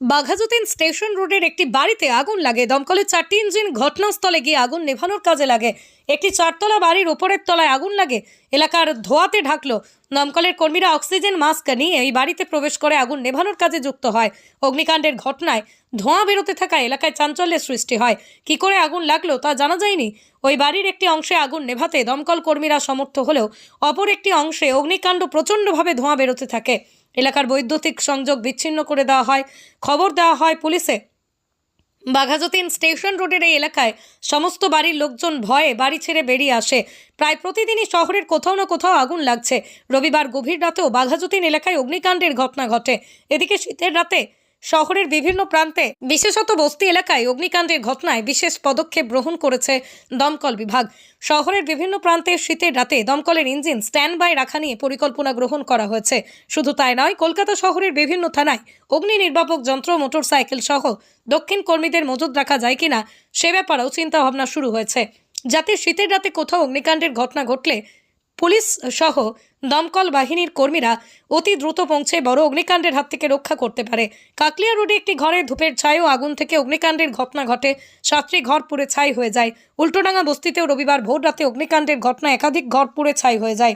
Baghajatin station রোডের একটি বাড়িতে আগুন লাগে। দমকলের চারটি ইঞ্জিন ঘটনাস্থলে গিয়ে আগুন নেভানোর কাজে লাগে। একটি চারতলা বাড়ির ওপরের তলায় আগুন লাগে। এলাকার ধোয়াতে ঢাকলো দমকলের কর্মীরা অক্সিজেন, মাস্ক নিয়ে এই বাড়িতে প্রবেশ করে আগুন নেভানোর কাজে যুক্ত হয়। অগ্নিকাণ্ডের ঘটনায় ধোঁয়া বেরোতে থাকা এলাকায় চাঞ্চল্যের সৃষ্টি হয়। কি করে আগুন লাগল তা জানা যায়নি। ওই বাড়ির একটি অংশে আগুন নেভাতে দমকল কর্মীরা সমর্থ হলেও অপর একটি অংশে অগ্নিকাণ্ড প্রচণ্ডভাবে ধোঁয়া বেরোতে থাকে। এলাকার বৈদ্যুতিক সংযোগ বিচ্ছিন্ন করে দেওয়া হয়। খবর দেওয়া হয় পুলিশে। বাঘাযতীন স্টেশন রোডের এই এলাকায় সমস্ত বাড়ির লোকজন ভয়ে বাড়ি ছেড়ে বেরিয়ে আসে। প্রায় প্রতিদিনই শহরের কোথাও না কোথাও আগুন লাগছে। রবিবার গভীর রাতেও বাঘাযতীন এলাকায় অগ্নিকাণ্ডের ঘটনা ঘটে। এদিকে শীতের রাতে শহরের বিভিন্ন প্রান্তে বিশেষত বস্তি এলাকায় অগ্নিকাণ্ডের ঘটনায় বিশেষ পদক্ষেপ গ্রহণ করেছে দমকল বিভাগ। শহরের বিভিন্ন প্রান্তে শীতের রাতে দমকলের ইঞ্জিন স্ট্যান্ড বাই রাখা নিয়ে পরিকল্পনা গ্রহণ করা হয়েছে। শুধু তাই নয়, কলকাতা শহরের বিভিন্ন থানায় অগ্নি নির্বাপক যন্ত্র, মোটরসাইকেল সহ দক্ষিণ কর্মীদের মজুদ রাখা যায় কিনা সে ব্যাপারেও চিন্তাভাবনা শুরু হয়েছে। যাতে শীতের রাতে কোথাও অগ্নিকাণ্ডের ঘটনা ঘটলে পুলিশ সহ দমকল বাহিনীর কর্মীরা অতি দ্রুত পৌঁছে বড় অগ্নিকাণ্ডের হাত থেকে রক্ষা করতে পারে। কাকলিয়া রোডে একটি ঘরে ধূপের ছায় ও আগুন থেকে অগ্নিকাণ্ডের ঘটনা ঘটে। সাতটি ঘর পুড়ে ছাই হয়ে যায়। উল্টোডাঙ্গা বস্তিতেও রবিবার ভোর রাতে অগ্নিকাণ্ডের ঘটনা একাধিক ঘর পুড়ে ছাই হয়ে যায়।